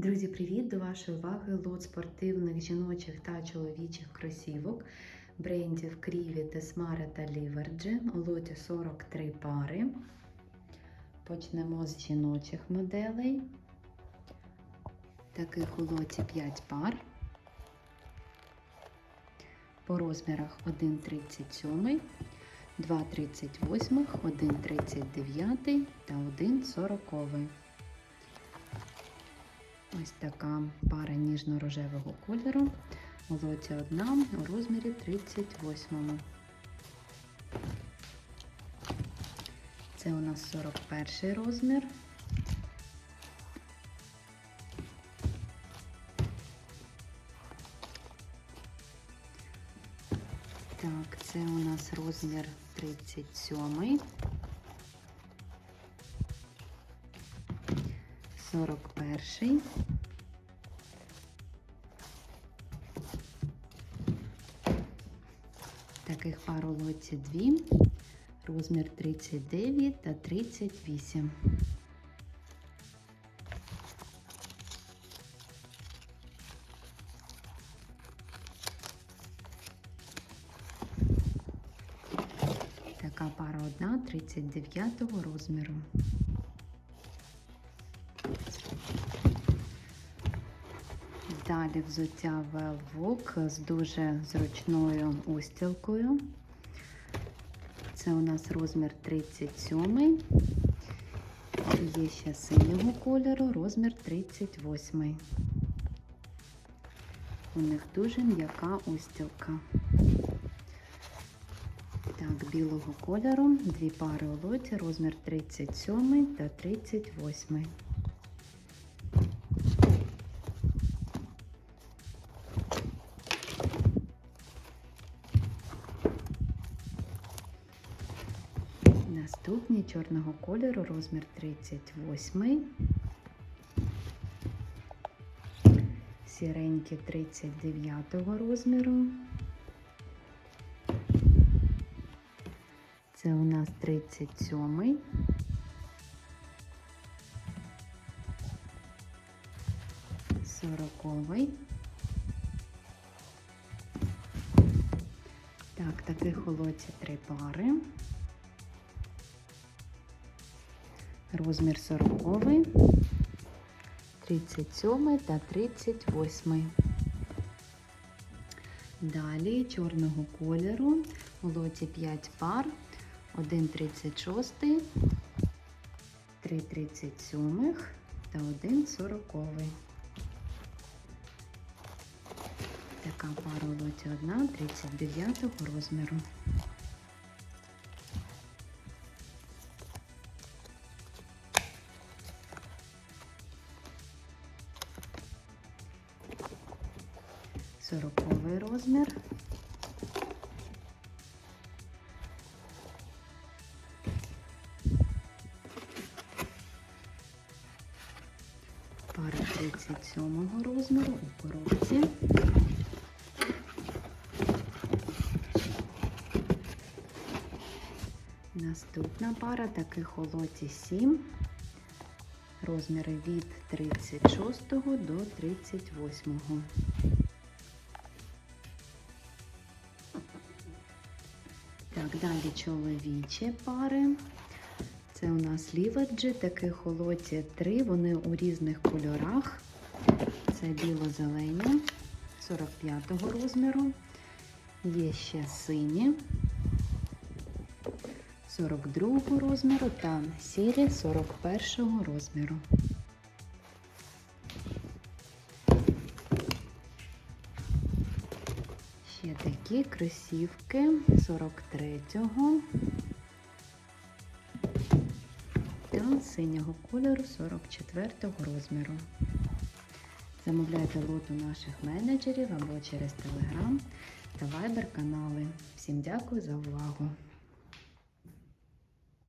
Друзі, привіт! До вашої уваги лот спортивних жіночих та чоловічих кросівок брендів Кріві, Тесмара та Ліверджі. У лоті 43 пари. Почнемо з жіночих моделей. Таких у лоті 5 пар. По розмірах 1,37, 2,38, 1,39 та 1,40. Ось така пара ніжно-рожевого кольору. У одна у розмірі 38. Це у нас 41 розмір. Так, це у нас розмір 37. 41. Таких пар у лоті дві, розмір 39 та 38. Така пара одна 39 розміру. Далі взуття Velvok з дуже зручною устілкою. Це у нас розмір 37. Є ще синього кольору, розмір 38. У них дуже м'яка устілка. Так, білого кольору, дві пари у розмір 37 та 38. Наступні чорного кольору, розмір 38. Сіренькі 39 розміру. Це у нас 37. Сороковий. Так, таких у три пари. Розмір 40, 37 та 38. Далі чорного кольору у лоті 5 пар, 1,36, 3,37 та 1,40. Така пара у лоті одна 39 розміру. Сороковий розмір. Пара 37 розміру у коробці. Наступна пара таких лоті 7. Розміри від 36 до 38. Так, далі чоловічі пари. Це у нас ліверджі, таких у лоті 3, вони у різних кольорах. Це біло-зелені 45-го розміру. Є ще сині 42 розміру та сірі 41 розміру. Ще такі кросівки 43-го та синього кольору 44-го розміру. Замовляйте лоту наших менеджерів або через Telegram та Viber канали. Всім дякую за увагу!